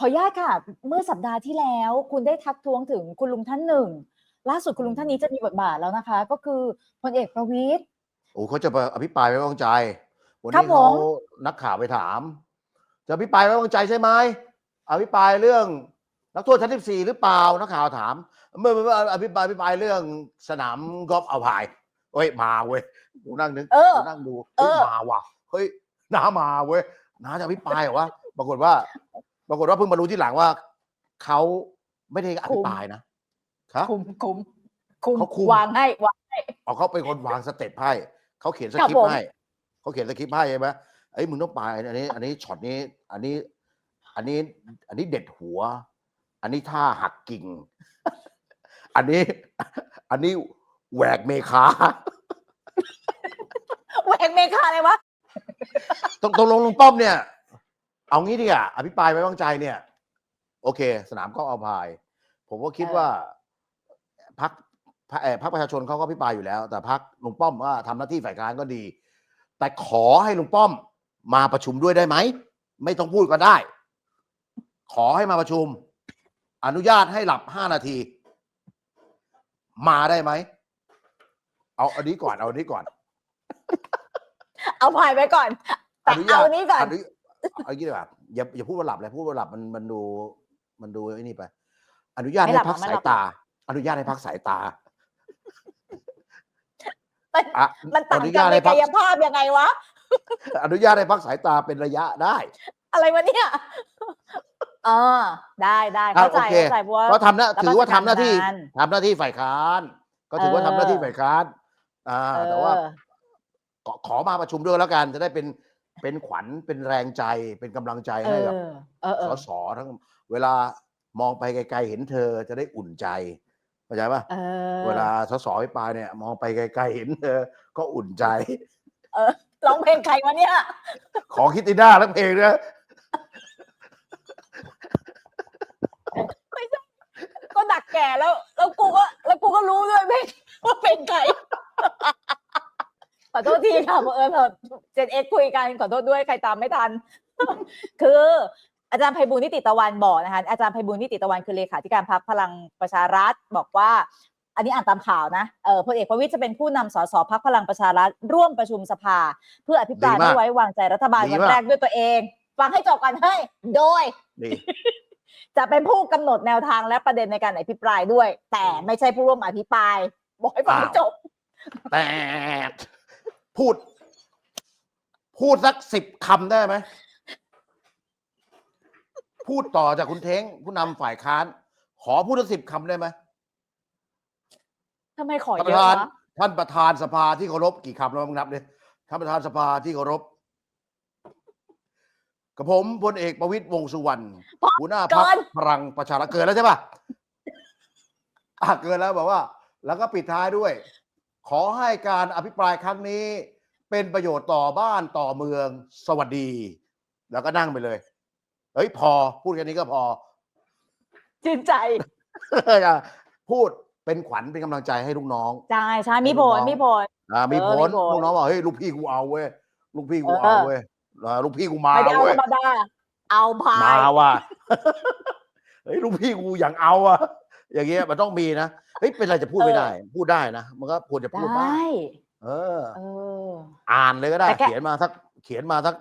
ขออนุญาตค่ะ เมื่อสัปดาห์ที่แล้วคุณได้ทักท้วงถึงคุณลุงท่านหนึ่ง ล่าสุดคุณลุงท่านนี้จะมีบทบาทแล้วนะคะ ก็คือพลเอกประวิตย โอ้เขาจะไปอภิปรายไม่ไว้วางใจ วันครับนี้ผเขาม นักข่าวไปถาม จะอภิปรายไม่ไว้วางใจใช่ไหมอภิปรายเรื่องนักโทษชั้นที่สี่หรือเปล่านักข่าวถาม เมื่อเมื่ออภิปรายอภิปรายเรื่องสนามกอล์ฟเอาพายเฮ้ยมาเว้ยกูนั่งนึกเออกูนั่งดูเอเฮ้ยอมาว่ะเฮ้ยน้ามาเว้ยน้าจะอภิปรายเหรอวะปรากฏว่า ปรากฏว่าเพิ่งมารู้ที่หลังว่าเขาไม่ได้อภิปรายนะครับคุมคุมคุมเขาคุม วางให้วางเอาเขาเป็นคนวางสเต็ปให้เขาเขียนสครับคริปผม ต์ให้เขาเขียนสคริปต์ให้ใช่ไหมเอ้ยมึงต้องไปอันนี้ อันนี้ช็อตนี้ อันนี้ อันนี้ อันนี้เด็ดหัว อันนี้ท่าหักกิ่ง อันนี้ อันนี้แหวกเมคาแหวกเมฆาเลยวะ ตรงตรงลงลุงป้อมเนี่ย เอางี้ดีอะอภิปรายไม่วางใจเนี่ย โอเค สนามก็เอาพาย ผมก็คิดเออว่าพักพรรคประชาชนเขาก็อภิปรายอยู่แล้ว แต่พักลุงป้อมว่าทำหน้าที่ฝ่ายค้านก็ดี แต่ขอให้ลุงป้อมมาประชุมด้วยได้ไหม ไม่ต้องพูดก็ได้ ขอให้มาประชุม อนุญาตให้หลับห้านาที มาได้ไหม เอาอันนี้ก่อน เอาอันนี้ก่อน เอาพายไปก่อนแต่เอานี้ก่อนนุญ เอางี้ดีกว่าอย่าอย่าพูดว่าหลับเลยพูดว่าหลับมันมันดูมันดูไอ้นี่ไป อนุญาตไม่ให้หลับพักไม่สาหยลับตา อนุญาตให้พักสายตามันอะมันต่างอนุกัญานตในให้พักากยภาพยังไงวะ อนุญาตให้พักสายตาเป็นระยะได้ อะไรวะเนี่ยเออได้ได้เข้าใจอะโอเคเข้าใจเพราะว่าก็ทำหน้ารับถือว่าทำหน้าที่ราชการนานทำหน้าที่ฝ่ายค้าน ก็ถือว่าเออทำหน้าที่ฝ่ายค้าน อ่า แต่ว่าเออขอขอมาประชุมด้วยแล้วกันจะได้เป็น เป็นขวัญเป็นแรงใจเป็นกำลังใจเอให้อกับเออเอสอสทั้งเวลามองไปไกล ๆ เห็นเธอจะได้อุ่นใจเข้าใจป่ะเออเวลาสสไปปลายเนี่ย มองไปไกลๆเห็นเธอ ก็อุ่นใจร้องเพลงใครวะเนี่ย ขอคิดติน่าทั้งเพลงนะก็ดักแก่แล้วแล้วกูก็แล้วกูก็รู้ด้วยเพลงว่าเป็นใครขอโทษทีค่ะบังเอิญแบบเจ นเอ็กคุยกันขอโทษด้วยใครตามไม่ทัน คืออาจารย์ไพบูลย์นิติตะวันบอกนะคะอาจารย์ไพบูลย์นิติตะวันคือเลขาธิการพรรคพลังประชารัฐบอกว่า อันนี้อ่านตามข่าวนะเออพลเอกประวิตยจะเป็นผู้นำสสพักพลังประชารัฐร่วมประชุมสภา เพื่ออภิปรายดีมากไม่ไว้วางใจรัฐบาลดีวันมากแรกด้วยตัวเอง ฟังให้จบกันให้โดยนี่จะเป็นผู้กำหนดแนวทางและประเด็นในการอภิปรายด้วย แต่ไม่ใช่ผู้ร่วมอภิปราย บอกให้ฟังให้อ้าวจบแต่พูด พูดสักสิบคำได้ไหม พูดต่อจากคุณเท้งผู้นำฝ่ายค้าน ขอพูดสักสิบคำได้ไหมทำไมขอท่านเยประอะธานวะท่านประธานสภาที่เคารพกี่คำแล้วมึงนับเลยท่านประธานสภาที่เคารพกับผมพลเอกประวิตยวงษ์สุวรรณหัวหน้าพรรคพลังประชารัฐเกินแล้วใช่ปะอะเกินแล้วบอกว่า แล้วก็ปิดท้ายด้วย ขอให้การอภิปรายครั้งนี้ เป็นประโยชน์ต่อบ้านต่อเมืองสวัสดี แล้วก็นั่งไปเลย เฮ้ยพอพูดแค่นี้ก็พอชื่นใจ พูดเป็นขวัญเป็นกำลังใจให้ลูกน้อง ใช่ใช่มีผลให้ลูกน้องมีผลอ่ามีเอผอลมีผลลูกน้องบอกเฮ้ยลูกพี่กูเอาเว้ยลูกพี่กูเออเอาเว้ยอ่าลูกพี่กูมาไม่ได้เอาเว้ธยรรมดาเอาพายมาว่ะเฮ้ยลูกพี่กูอย่างเอาอะอย่างเงี้ยมันต้องมีนะเฮ้ยเป็นไรจะพูดไม่ได้ พูดได้นะมันก็ควรจะพูดได้บ้าง เออ เออ อ่านเลยก็ได้ แต่แค่เขียนมาสักเขียนมาสัก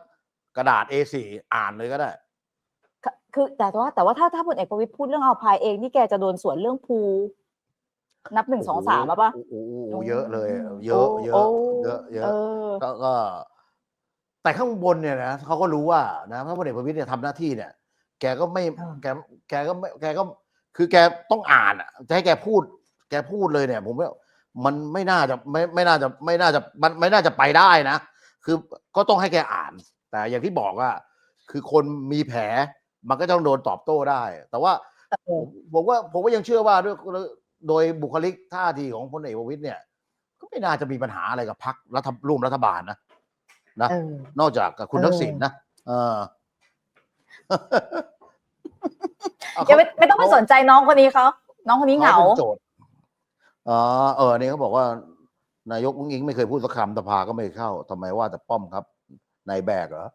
กระดาษ A4 อ่านเลยก็ได้ คือคือแต่ว่าแต่ว่าถ้าถ้าพลเอกประวิตยพูดเรื่องเอาพายเองนี่แกจะโดนสวนเรื่องภูนับหนึ่งสองสามแล้วปะโอ้โหโอ้โหเยอะเลย เยอะ เยโอะ เยอะเยอะ เออ ก็ก็ แต่ข้างบนเนี่ยนะเขาก็รู้ว่านะพระพลเอกประวิตยเนี่ยทำหน้าที่เนี่ย แกก็ไม่อ่า แกแกก็ไม่แกก็ คือแกต้องอ่านอะจะให้แกพูด แกพูดเลยเนี่ย ผมว่า มันไม่น่าจะไม่ไม่น่าจะไม่น่าจะมันไม่น่าจะไปได้นะ คือก็ต้องให้แกอ่าน แต่อย่างที่บอกว่าคือคนมีแผลมันก็ต้องโดนตอบโต้ได้ แต่ว่าเอผอมผมว่าผมก็ยังเชื่อว่าด้วยโดยบุคลิกท่าทีของพลเอกประวิตยเนี่ย ก็ไม่น่าจะมีปัญหาอะไรกับพรรครัฐร่วมรัฐบาลนะนะเออนอกจากกับคุณเออทักษิณนะเออเอาอย่าไม่ไม่ต้องไปเขาสนใจน้องคนนี้เขาน้องคนนี้เหงาขเป็นโจทย์ อ๋อเออเนี่ยเขาบอกว่า นายกอุ้งอิงไม่เคยพูดสักคำสภาก็ไม่เข้าทำไมว่าแต่ป้อมครับนายแบกเหรอ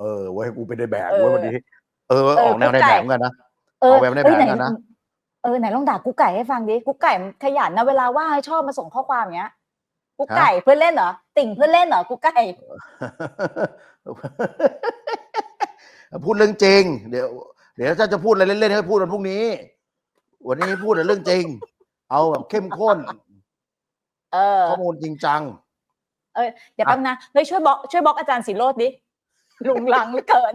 เออไว้ยกูเป็นนายแบกเออไว้ยวันนี้ เออเออออกแนวในกุ๊กไก่แบบเหมือนกันนะเออเอาแบบในเอ้ยแบบไหนกันนะเออไหนลองด่ากุ๊กไก่ให้ฟังดิกุ๊กไก่มันขยันนะเวลาว่างชอบมาส่งข้อความอย่างเงี้ยกุ๊กไก่เพื่อนเล่นเหรอติ่งเพื่อนเล่นเหรอกุ๊กไก่พูดเรื่องจริง เดี๋ยว เดี๋ยวถ้าจะพูดอะไรเล่นๆให้พูดวันพรุ่งนี้ วันนี้พูดแต่เรื่องจริง เอาแบบเข้มข้น เออ ข้อมูลจริงจังเดี๋ยวแป๊บนะเฮ้ยช่วยบล็อกช่วยบล็อกอาจารย์สิโรดดิลุงลังเหลือเกิน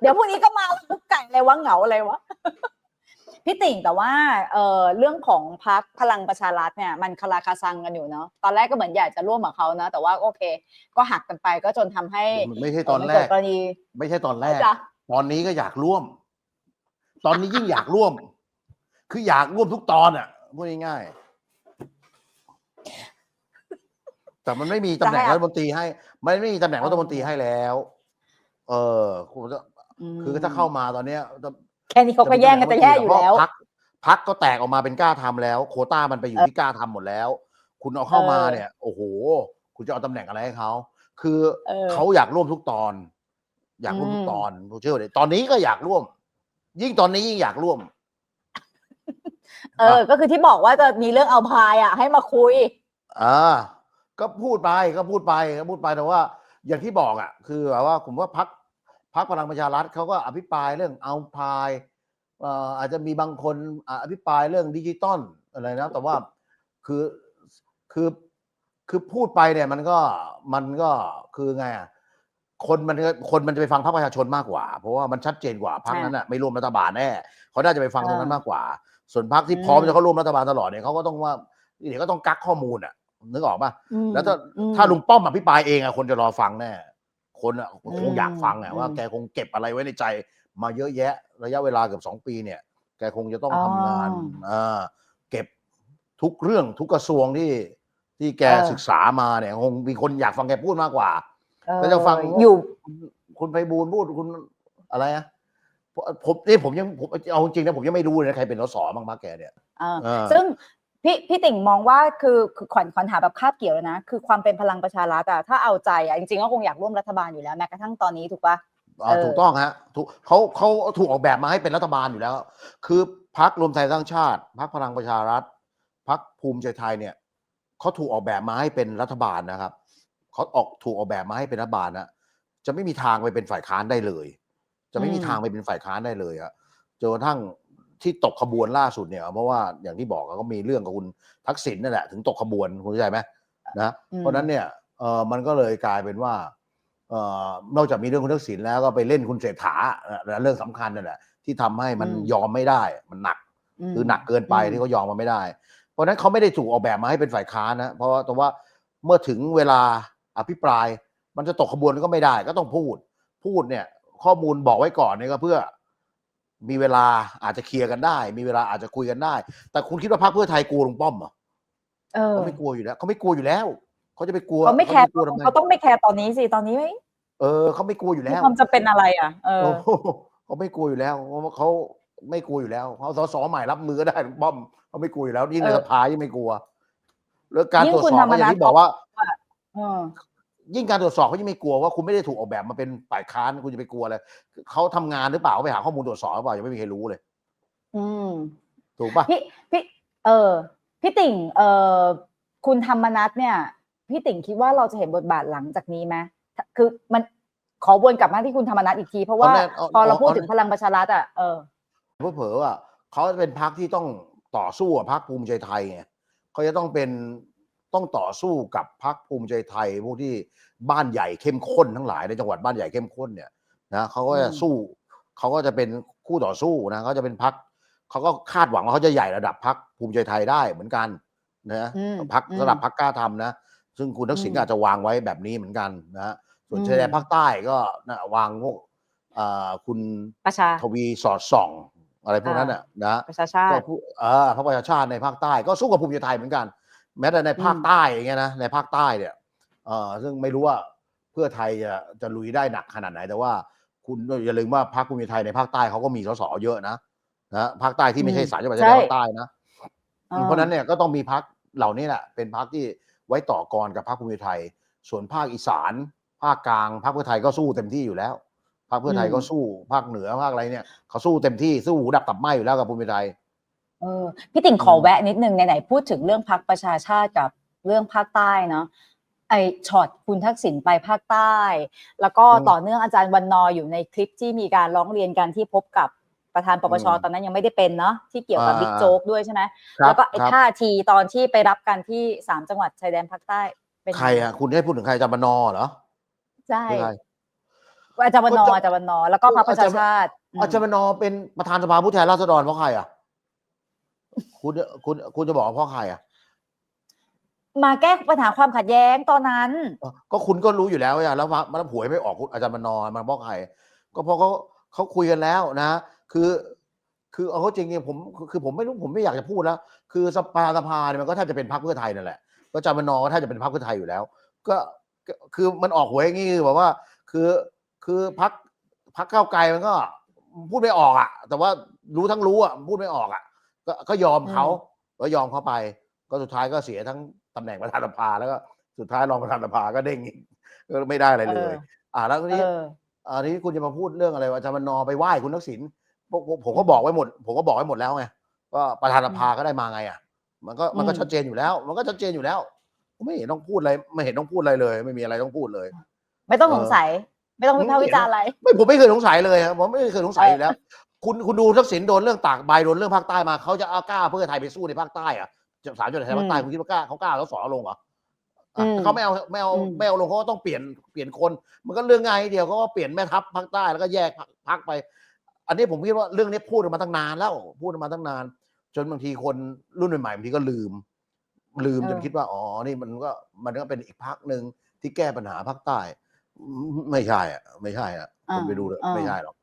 เดี๋ยวพรุ่งนี้ก็มากุ๊กไก่อะไรวะเหงาอะไรวะพี่ติ่งแต่ว่าเออเรื่องของพักพลังประชารัฐเนี่ยมันคาราคาซังกันอยู่เนาะตอนแรกก็เหมือนอยากจะร่วมกับเขานะแต่ว่าโอเค ก็หักกันไปก็จนทำให้มันไม่ใช่ตอนเมัแรเกิกดกรณีไม่ใช่ตอนแรกจ้ะตอนนี้ก็อยากร่วม ตอนนี้ยิ่งอยากร่วม คืออยากร่วมทุกตอนอะพูดง่ายๆแต่มันไม่มีตำแหน่งรัฐมนตรีให้ มันไม่มีตำแหน่งรัฐมนตรีให้แล้ว เออคุณจะมคือถ้าเข้ามาตอนเนี้ยแค่นี้เขาก็แย่งกันจะแย่อยู่แล้วพักพักก็แตกออกมาเป็นกล้าทำแล้ว โควต้ามันไปอยู่ที่กล้าทำหมดแล้ว คุณเอาเข้ามาเออเนี่ย โอ้โห คุณจะเอาตำแหน่งอะไรให้เขาคือเออเขาอยากร่วมทุกตอน อยากร่วมทุอืกมตอนผมเชื่อเลยตอนนี้ก็อยากร่วม ยิ่งตอนนี้ยิ่งอยากร่วม เออ ก็คือที่บอกว่าจะมีเรื่องเอาพายอะ ให้มาคุย อ่าก็พูดไปก็พูดไปก็พูดไปแต่ว่า อย่างที่บอกอะ คือแบบว่าผมว่าพักพักพลังประชารัฐเขาก็อภิปรายเรื่องเอาพายเอ่ออาจจะมีบางคนอะอภิปรายเรื่องดิจิตอลอะไรนะ แต่ว่าคือคือคือพูดไปเนี่ยมันก็มันก็คือไงอะคนมันก็คนมันจะไปฟังพรรคประชาชนมากกว่า เพราะว่ามันชัดเจนกว่าพรรคนั้นอะไม่ร่วมรัฐบาลแน่เขาน่าจะไปฟังตรงนั้นมากกว่า ส่วนพรรคที่พร้อมอืมจะเข้าร่วมรัฐบาลตลอดเนี่ยเขาก็ต้องว่าเดี๋ยวก็ต้องกักข้อมูลอะนึกออกป่ะอืมแล้วถ้าอืมถ้าลุงป้อมอภิปรายเองอะคนจะรอฟังแน่คนอะคงอืมอยากฟังอะอืมว่าแกคงเก็บอะไรไว้ในใจ มาเยอะแยะ ระยะเวลาเกือบสองปีเนี่ย แกคงจะต้องอ๋อทำงานอ่าเก็บทุกเรื่องทุกกระทรวงที่ที่แกเออศึกษามาเนี่ยคงมีคนอยากฟังแกพูดมากกว่าเออแล้วจะฟังอยู่คุณคุณไพบูลย์พูดคุณอะไรอะ ผมผมนี่ผมยังผมเอาจริงๆนะผมยังไม่รู้เลยนะใครเป็นสสบ้างปะแกเนี่ยอ่าเออซึ่งพี่พี่ติ่งมองว่าคือคือขวัญขวัญถามแบบคาบเกี่ยวเลยนะ คือความเป็นพลังประชารัฐอะถ้าเอาใจอะจริงๆก็คงอยากร่วมรัฐบาลอยู่แล้วแม้กระทั่งตอนนี้ถูกปะอ่าเออถูกต้องฮะถูกเขาเขาถูกออกแบบมาให้เป็นรัฐบาลอยู่แล้ว คือพักรวมไทยสร้างชาติพักพลังประชารัฐพักภูมิใจไทยเนี่ยเขาถูกออกแบบมาให้เป็นรัฐบาลนะครับเขาออกถูกออกแบบมาให้เป็นรัฐบาลนะจะไม่มีทางไปเป็นฝ่ายค้านได้เลย จะไม่มีอืมทางไปเป็นฝ่ายค้านได้เลยอะจนกระทั่งที่ตกขบวนล่าสุดเนี่ยเพราะว่าอย่างที่บอกอะก็มีเรื่องกับคุณทักษิณนั่นแหละถึงตกขบวนคุณเข้าใจไหมนะอืมเพราะฉะนั้นเนี่ยเออมันก็เลยกลายเป็นว่าเออนอกจากมีเรื่องคุณทักษิณแล้วก็ไปเล่นคุณเศรษฐานะเรื่องสำคัญนั่นแหละที่ทำให้มันอืมยอมไม่ได้มันหนักมคือหนักเกินไปอืมที่เขายอมมาไม่ได้ เพราะฉะนั้นเขาไม่ได้ถูกออกแบบมาให้เป็นฝ่ายค้านนะเพราะว่าแต่ว่าเมื่อถึงเวลาอภิปราย มันจะตกขบวนก็ไม่ได้ ก็ต้องพูด พูดเนี่ย ข้อมูลบอกไว้ก่อนเนี่ยก็เพื่อมีเวลาอาจจะเคลียร์กันได้ มีเวลาอาจจะคุยกันได้ แต่คุณคิดว่าพรรคเพื่อไทยกลัวลุงป้อมเหรอเออเขาไม่กลัวอยู่แล้วเขาไม่กลัวอยู่แล้วเขาจะไปกลัวเขาไม่แคร์จะปกลัวทำไมเขาต้องไม่แคร์ตอนนี้สิตอนนี้ไม่เออเขาไม่กลัวอยู่มีแล้วความจะเป็นอะไรอะ เออโอ้โหเขาไม่กลัวอยู่แล้วเพราะว่าเขาไม่กลัวอยู่แล้วเขาสสใหม่รับมือก็ได้ลุงป้อมเขาไม่กลัวอยู่แล้วยิ่งในเออสภายิ่งไม่กลัวแล้วการยิ่งตรวจคุณสอบธรรมก็อย่านังสที่บอกว่าเออ ยิ่งการตรวจสอบเขายิ่งไม่กลัวว่าคุณไม่ได้ถูกออกแบบมาเป็นฝ่ายค้านคุณจะไปกลัวอะไรเขาทำงานหรือเปล่าเขาไปหาข้อมูลตรวจสอบหรือเปล่ายังไม่มีใครรู้เลย อืม ถูกปะพี่พี่เออพี่ติ่ง เออคุณธรรมนัทเนี่ย พี่ติ่งคิดว่าเราจะเห็นบทบาทหลังจากนี้ไหมคือมันขอวนกลับมาที่คุณธรรมนัทอีกที เพราะว่าเอาแน่เอาพอเราเอาพูดเอาถึงพลังประชารัฐอะเออเผลอๆว่าเขาจะเป็นพรรคที่ต้องต่อสู้กับพรรคภูมิใจไทยไงเขาจะต้องเป็น ต้องต่อสู้กับพรรคภูมิใจไทย พวกที่บ้านใหญ่เข้มข้นทั้งหลายในจังหวัดบ้านใหญ่เข้มข้นเนี่ยนะเขาก็จะอืมสู้เขาก็จะเป็นคู่ต่อสู้นะเขาจะเป็นพรรคเขาก็คาดหวังว่าเขาจะใหญ่ระดับพรรคภูมิใจไทยได้เหมือนกันนะอืมพรรคอืมระดับพรรคกล้าทำนะซึ่งคุณทักษิณอืมก็อาจจะวางไว้แบบนี้เหมือนกันนะฮะส่วนอืมชายแดนภาคใต้ก็นะวางพวกอ่าคุณประชาทวีสอดส่อง อะไรพวกนั้นน่ะนะประชาชาก็ติผู้เออพรรคประชาชาติในภาคใต้ก็สู้กับภูมิใจไทยเหมือนกัน แม้แต่ในภาคอืมใต้อย่างเงี้ยนะในภาคใต้เนี่ยเออซึ่งไม่รู้ว่าเพื่อไทยจะจะลุยได้หนักขนาดไหน แต่ว่าคุณอย่าลืมว่าพรรคภูมิใจไทยในภาคใต้เขาก็มีสสเยอะนะนะภาคใต้ที่ไม่ใช่อืมสามจังหวัดใช่ชายแดนภาคใต้นะอ่าเพราะฉะนั้นเนี่ยก็ต้องมีพักเหล่านี้แหละเป็นพักที่ไว้ต่อกรกับพรรคภูมิใจไทย ส่วนภาคอีสาน ภาคกลางพรรคเพื่อไทยก็สู้เต็มที่อยู่แล้วพรรคเพื่อไทยอืมก็สู้ภาคเหนือภาคอะไรเนี่ยเขาสู้เต็มที่สู้หูดับตับไหมอยู่แล้วกับภูมิใจไทย เออพี่ติ่งขออืมแวะนิดนึงไหนๆพูดถึงเรื่องพักประชาชาติกับเรื่องภาคใต้เนาะไอช็อตคุณทักษิณไปภาคใต้ แล้วก็ต่อเนื่องอาจารย์วันนอร์อยู่ในคลิปที่มีการร้องเรียนกันที่พบกับประธานปปชตอนนั้นยังไม่ได้เป็นเนาะที่เกี่ยวกับบิ๊กโจ๊กด้วยใช่ไหมครับแล้วก็ไอ้ครับท่าทีตอนที่ไปรับกันที่สามจังหวัดชายแดนภาคใต้เป็นใครอะคุณได้พูดถึงใครอาจารย์มนอเหรอใช่หรือใครอาจารย์วันนอร์ก็จะอาจารย์วันนอร์แล้วก็พรรคประชาชาติมอาจารย์มนอเป็นประธานสภาผู้แทนราษฎรเพราะใครอะ คุณคุณคุณจะบอกว่าเพราะใครอะ มาแก้ปัญหาความขัดแย้งตอนนั้นเออก็คุณก็รู้อยู่แล้วอะแล้วมามันหวยไม่ออกคุณอาจารย์มนอมันเพราะใคร ก็เพราะเขาเขาคุยกันแล้วนะ คือ คือเอาเข้าจริงเนี่ยผมคือคือผมไม่รู้ผมไม่อยากจะพูดแล้ว คือสภาสภาเนี่ยมันก็แทบจะเป็นพรรคเพื่อไทยนั่นแหละก็อาจารย์มนอก็แทบจะเป็นพรรคเพื่อไทยอยู่แล้ว ก็ก็คือมันออกหวยอย่างงี้คือแบบว่า คือคือพรรคพรรคก้าวไกลมันก็พูดไม่ออกอะ แต่ว่ารู้ทั้งรู้อะพูดไม่ออกอะ ก็ก็ยอมเขาก็ยอมเขาไป ก็สุดท้ายก็เสียทั้งตำแหน่งประธานสภาแล้วก็สุดท้ายรองประธานสภาก็เด้งอีกก็ไม่ได้อะไรเลยเอออ่าแล้วทีนี้เอออันนี้คุณจะมาพูดเรื่องอะไรว่าอาจารย์วันนอร์ไปไหว้คุณทักษิณพวกผมผมก็บอกไว้หมด ผมก็บอกไว้หมดแล้วไงว่าประธานสภาก็ได้มาไงอะ มันก็มันก็อืมชัดเจนอยู่แล้ว มันก็ชัดเจนอยู่แล้ว ไม่เห็นต้องพูดอะไรไม่เห็นต้องพูดอะไรเลย ไม่มีอะไรต้องพูดเลย ไม่ต้องเออสงสัย ไม่ต้องวิพากษ์วิจารณ์อะไร ไม่ผมไม่เคยสงสัยเลยครับผมไม่เคยสงสัยอยู่แล้ว คุณคุณดูทักษิณโดนเรื่องตากใบโดนเรื่องภาคใต้มาเขาจะเอากล้าเพื่อไทยไปสู้ในภาคใต้อะสามจังหวัดชายแดนภาคใต้อืมคุณคิดว่ากล้าเขากล้าแล้วสอลงเหรออือะมเขาไม่เอาไม่เอาอืมไม่เอาลงเขาก็ต้องเปลี่ยนเปลี่ยนคน มันก็เรื่องง่ายนิดเดียวเขาก็เปลี่ยนแม่ทัพภาคใต้แล้วก็แยกพรรคพรรคไป อันนี้ผมคิดว่าเรื่องนี้พูดกันมาตั้งนานแล้วพูดกันมาตั้งนาน จนบางทีคนรุ่นใหม่ๆบางทีก็ลืม ลืมเออจนคิดว่าอ๋อนี่มันก็มันก็เป็นอีกพักหนึ่งที่แก้ปัญหาภาคใต้อืมไม่ใช่อะ ไม่ใช่อะคุณไปดูเลยอ่าไม่ใช่หรอก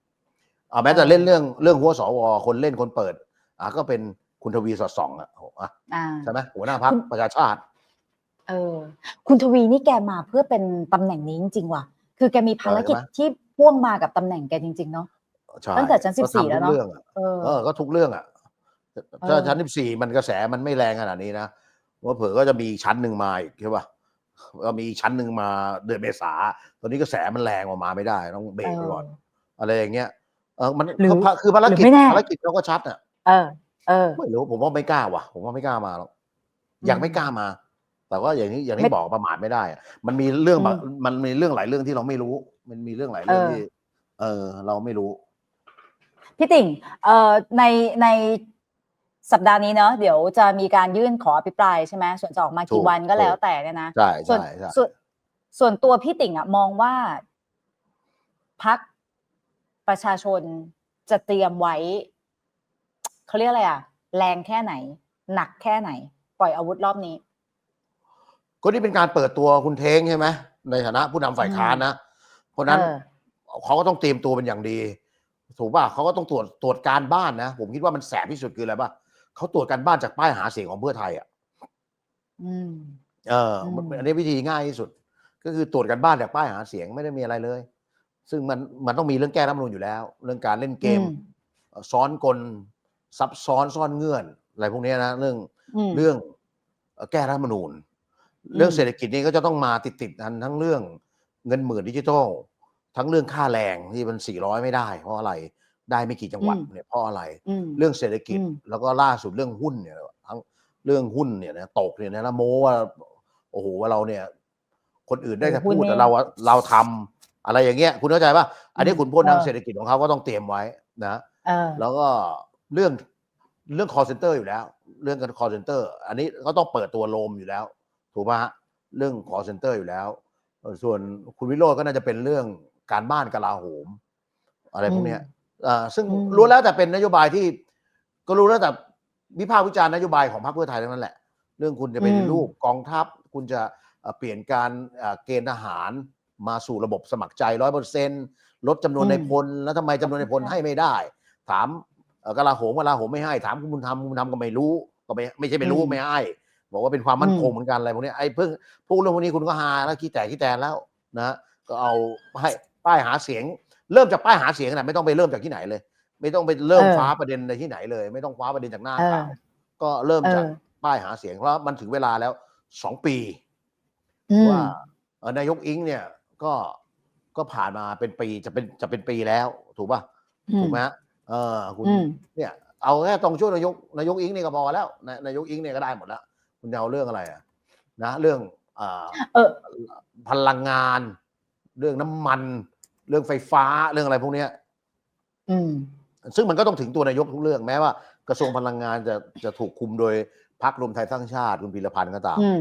อ่าแม้แต่เออเล่นเรื่องเรื่องหัวสวคนเล่นคนเปิด อะก็เป็นคุณทวีสอดส่องอะโอ้อะอ่าใช่ไหมหัวหน้าพักคุณประชาชาติ เออ คุณทวีนี่แกมาเพื่อเป็นตำแหน่งนี้จริงๆว่ะ คือแกมีภารกิจใช่ไหมที่พ่วงมากับตำแหน่งแกจริง ๆ เนาะใช่ตั้งแต่ชั้นก็ทำ14แล้วเนอะทุกเรื่องอะเออเออ ก็ทุกเรื่องอะถ้าเออชั้นสิบสี่มันกระแสมันไม่แรงขนาดนี้นะว่าเผื่อก็จะมีอีกชั้นหนึ่งมาอีกใช่ป่ะก็มีอีกชั้นหนึ่งมาเดือนเมษาตอนนี้กระแสมันแรงออกมาไม่ได้ ต้องเบรกไปก่อน อะไรอย่างเงี้ย เออมันหรือคือคือภารหรือกิจไม่แน่ ภารกิจเขาก็ชัดอะเออ เออ ไม่รู้ผมว่าไม่กล้าว่ะ ผมว่าไม่กล้ามาหรอกยังไม่กล้ามา แต่ว่าอย่างนี้อย่างไม่ที่บอกประมาทไม่ได้อะมันมีเรื่องแบบอืมมันมีเรื่องหลายเรื่องที่เราไม่รู้ มันมีเรื่องหลายเรื่องเออ ที่ เออ เราไม่รู้ พี่ติ่งเอ่อในในสัปดาห์นี้เนาะเดี๋ยวจะมีการยื่นขออภิปรายใช่ไหมส่วนจะออกมาถูกี่กวันก็แล้วถูกแต่เนี่ยนะ ใช่ส่วนใช่ใช่ส่วนส่วนตัวพี่ติ่งอะมองว่าพัก ประชาชนจะเตรียมไว้เขาเรียกอะไรอะแรงแค่ไหน หนักแค่ไหน ปล่อยอาวุธรอบนี้ ก็นี่เป็นการเปิดตัวคุณเท้งใช่ไหมในฐานะผู้นำฝ่ายค้านนะเพราะฉะนั้นเออเขาก็ต้องเตรียมตัวเป็นอย่างดี ถูกป่ะเขาก็ต้องตรวจตรวจการบ้านนะ ผมคิดว่ามันแสบที่สุดคืออะไรป่ะเขาตรวจการบ้านจากป้ายหาเสียงของเพื่อไทยอะอืมเออมันอืมอันนี้วิธีง่ายที่สุด ก็คือตรวจการบ้านจากป้ายหาเสียงไม่ได้มีอะไรเลย ซึ่งมันมันต้องมีเรื่องแก้รัฐธรรมนูญอยู่แล้ว เรื่องการเล่นเกมอืมเอ่อซ้อนกลซับซ้อนซ่อนเงื่อน อะไรพวกเนี้ยนะเรื่องอืมเรื่องเอ่อแก้รัฐธรรมนูญอืมเรื่องเศรษฐกิจนี่ก็จะต้องมาติดติดๆกันทั้งเรื่องเงินหมื่นดิจิทัลทั้งเรื่องค่าแรงที่มันสี่ร้อยไม่ได้ เพราะอะไรได้ไม่กี่จังหวัดอืมเนี่ยเพราะอะไรอืมเรื่องเศรษฐกิจอืมแล้วก็ล่าสุดเรื่องหุ้นเนี่ยทั้งเรื่องหุ้นเนี่ยนะตกเนี่ยนะแล้วโม้ว่าโอ้โหว่าเราเนี่ย คนอื่นได้แต่โอ้โหหุ้พูนดนี่แต่เราอะเราทำ อะไรอย่างเงี้ยคุณเข้าใจป่ะอันนี้อืมคุณพูดทางเออเศรษฐกิจของเขาก็ต้องเตรียมไว้นะเออแล้วก็เรื่องเรื่อง call center อยู่แล้ว เรื่องกัน call center อันนี้ก็ต้องเปิดตัวโลมอยู่แล้ว ถูกป่ะฮะเรื่อง call center อยู่แล้วเอ่อส่วนคุณวิโรจน์ก็น่าจะเป็นเรื่องการบ้านกลาโหม อะไรพวกเนี้ยอ่าซึ่งอืมรู้แล้วแต่เป็นนโยบายที่ ก็รู้แล้วแต่วิพากษ์วิจารณ์นโยบายของพรรคเพื่อไทยทั้งนั้นแหละ เรื่องคุณจะเป็นรูปกองทัพ คุณจะเอ่อเปลี่ยนการเอ่อเกณฑ์ทหาร มาสู่ระบบสมัครใจร้อยเปอร์เซ็นลดจำนวนในพลแล้วทำไมจำนวนในพลให้ไม่ได้ ถามเอ่อกลาโหมกลาโหมไม่ให้ ถามคุณบุญธรรมคุณบุญธรรมก็ไม่รู้ก็ไม่ไม่ใช่ไม่รู้อืมไม่ให้บอกว่าเป็นความมั่นคงอืมเหมือนกันอะไรพวกเนี้ยไอ้เพิ่งพวกเรื่องพวกนี้คุณก็หาแล้วขี้แต่ขี้แตนแล้วนะก็เอาป้ายป้ายหาเสียง เริ่มจากป้ายหาเสียงนะไม่ต้องไปเริ่มจากที่ไหนเลย ไม่ต้องไปเริ่มเออฟ้าประเด็นในที่ไหนเลย ไม่ต้องฟ้าประเด็นจากหน้าเออข่าวก็เริ่มจากเออป้ายหาเสียงเพราะมันถึงเวลาแล้วสองปีอืมว่าเอ่อนายกอิงเนี่ย ก็ก็ผ่านมาเป็นปีจะเป็นจะเป็นปีแล้ว ถูกป่ะอืมถูกไหมฮะเออคุณอืมเนี่ย เอาแค่ตรงช่วงนายกนายกอิงนี่ก็พอแล้วนายนายกอิงเนี่ยก็ได้หมดแล้วคุณจะเอาเรื่องอะไรอะนะเรื่องอ่าเออพลังงาน เรื่องน้ำมัน เรื่องไฟฟ้าเรื่องอะไรพวกเนี้ยอืม ซึ่งมันก็ต้องถึงตัวนายกทุกเรื่องแม้ว่ากระทรวงพลังงานจะจะถูกคุมโดยพรรครวมไทยสร้างชาติคุณพีรพันธ์ก็ตามอืม